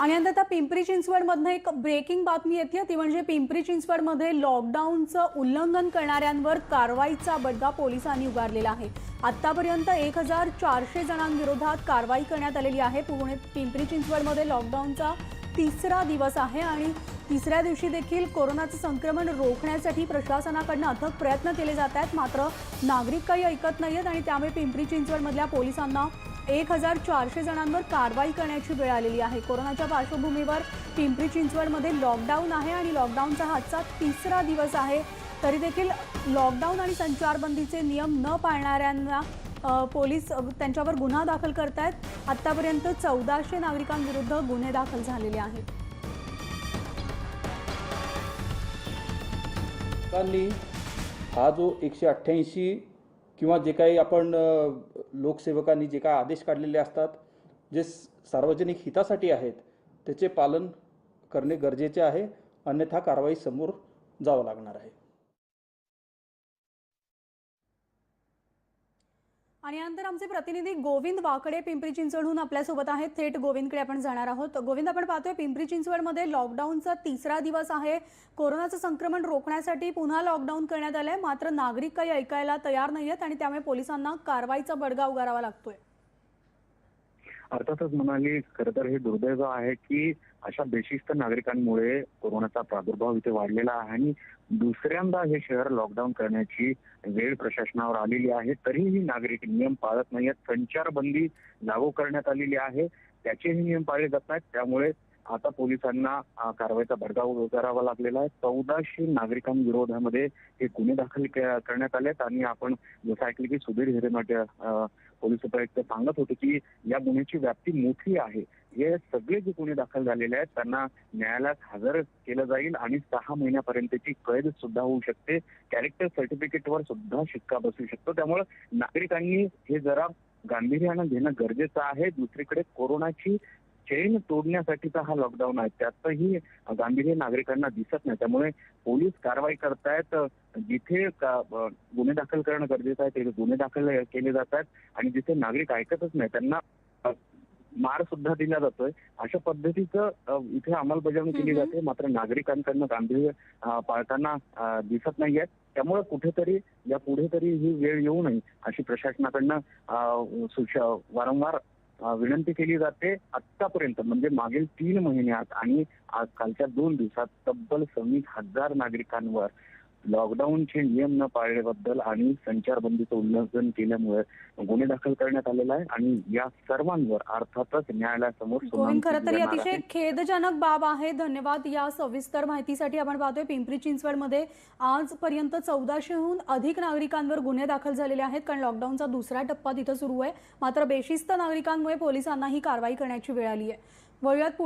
आणि नंतर आता पिंपरी चिंचवडमधनं एक ब्रेकिंग बातमी येते. ती म्हणजे पिंपरी चिंचवडमध्ये लॉकडाऊनचं उल्लंघन करणाऱ्यांवर कारवाईचा बडगा पोलिसांनी उगारलेला आहे. आतापर्यंत एक हजार चारशे जणांविरोधात कारवाई करण्यात आलेली आहे. पुणे पिंपरी चिंचवडमध्ये लॉकडाऊनचा तिसरा दिवस आहे आणि तिसऱ्या दिवशी देखील कोरोनाचं संक्रमण रोखण्यासाठी प्रशासनाकडनं अथक प्रयत्न केले जात आहेत. मात्र नागरिक काही ऐकत नाहीत आणि त्यामुळे पिंपरी चिंचवडमधल्या पोलिसांना एक हजार चारशे जणांवर कारवाई करण्याची वेळ आलेली आहे. कोरोनाच्या पार्श्वभूमीवर पिंपरी चिंचवडमध्ये लॉकडाऊन आहे आणि लॉकडाऊनचा आजचा तिसरा दिवस आहे. तरी देखील लॉकडाऊन आणि संचारबंदीचे नियम न पाळणाऱ्यांना पोलीस त्यांच्यावर गुन्हा दाखल करतायत. आत्तापर्यंत चौदाशे नागरिकांविरुद्ध गुन्हे दाखल झालेले आहेत. हा जो एकशे अठ्ठ्याऐंशी किंवा जे काही आपण लोकसेवकांनी जे काही आदेश काढलेले असतात जे सार्वजनिक हितासाठी आहेत त्याचे पालन करणे गरजेचे आहे. अन्यथा कारवाई समोर जावं लागणार आहे. आणि यानंतर आमचे प्रतिनिधी गोविंद वाकडे पिंपरी चिंचवडहून आपल्यासोबत आहेत. थेट गोविंदकडे आपण जाणार आहोत. गोविंद आपण पाहतोय पिंपरी चिंचवडमध्ये लॉकडाऊनचा तिसरा दिवस आहे. कोरोनाचं संक्रमण रोखण्यासाठी पुन्हा लॉकडाऊन करण्यात आलंय. मात्र नागरिक काही ऐकायला तयार नाही आहेत आणि त्यामुळे पोलिसांना कारवाईचा बडगा उगारावा लागतोय. अर्थातच म्हणाली खरं तर हे दुर्दैव आहे की अशा बेशिस्त नागरिकांमुळे कोरोनाचा प्रादुर्भाव इथे वाढलेला आहे आणि दुसऱ्यांदा हे शहर लॉकडाऊन करण्याची वेळ प्रशासनावर आलेली आहे. तरीही नागरिक नियम पाळत नाहीयेत संचारबंदी लागू करण्यात आलेली आहे. त्याचेही नियम पाळले जात नाहीत. त्यामुळे आता पोलिसांना कारवाईचा बडगा उगारावा लागलेला आहे. चौदाशे नागरिकांविरोधामध्ये हे गुन्हे दाखल करण्यात आलेत आणि आपण जसं ऐकलं की सुधीर हिरेमठ पोलीस उपायुक्त सांगत होते की या गुन्ह्याची व्याप्ती मोठी आहे. हे सगळे जे गुन्हे दाखल झालेले आहेत त्यांना न्यायालयात हजर केलं जाईल आणि सहा महिन्यापर्यंतची कैद सुद्धा होऊ शकते. कॅरेक्टर सर्टिफिकेटवर सुद्धा शिक्का बसू शकतो. त्यामुळे नागरिकांनी हे जरा गांभीर्यानं घेणं गरजेचं आहे. दुसरीकडे कोरोनाची चेन तोडण्यासाठीचा हा लॉकडाऊन आहे. त्यातही गांभीर्य नागरिकांना दिसत नाही. त्यामुळे पोलीस कारवाई करतायत. जिथे गुन्हे दाखल करणं गरजेचं आहे ते गुन्हे दाखल केले जात आहेत आणि जिथे नागरिक ऐकतच नाही त्यांना मार सुद्धा दिला जातोय. अशा पद्धतीचं इथे अंमलबजावणी केली. जाते. मात्र नागरिकांकडनं गांभीर्य पाळताना दिसत नाहीये. त्यामुळे कुठेतरी या पुढे तरी ही वेळ येऊ नये अशी प्रशासनाकडनं वारंवार विनंती केली जाते आतापर्यंत म्हणजे मागील तीन महिन्यात आणि आज कालच्या दोन दिवसात तब्बल सव्वीस हजार नागरिकांवर लॉकडाऊनचे नियम न पाळल्याबद्दल आणि संचारबंदीचं उल्लंघन केल्यामुळे गुन्हे दाखल करण्यात आलेला आहे आणि या सर्वांवर अर्थातच न्यायालयासमोर खरं तर ही अतिशय. खेदजनक बाब आहे. धन्यवाद. या सविस्तर माहितीसाठी आपण पाहतोय पिंपरी चिंचवडमध्ये आजपर्यंत चौदाशेहून अधिक नागरिकांवर गुन्हे दाखल झालेले आहेत. कारण लॉकडाऊनचा दुसरा टप्पा तिथं सुरू आहे. मात्र बेशिस्त नागरिकांमुळे पोलिसांना ही कारवाई करण्याची वेळ आली आहे. वळूयात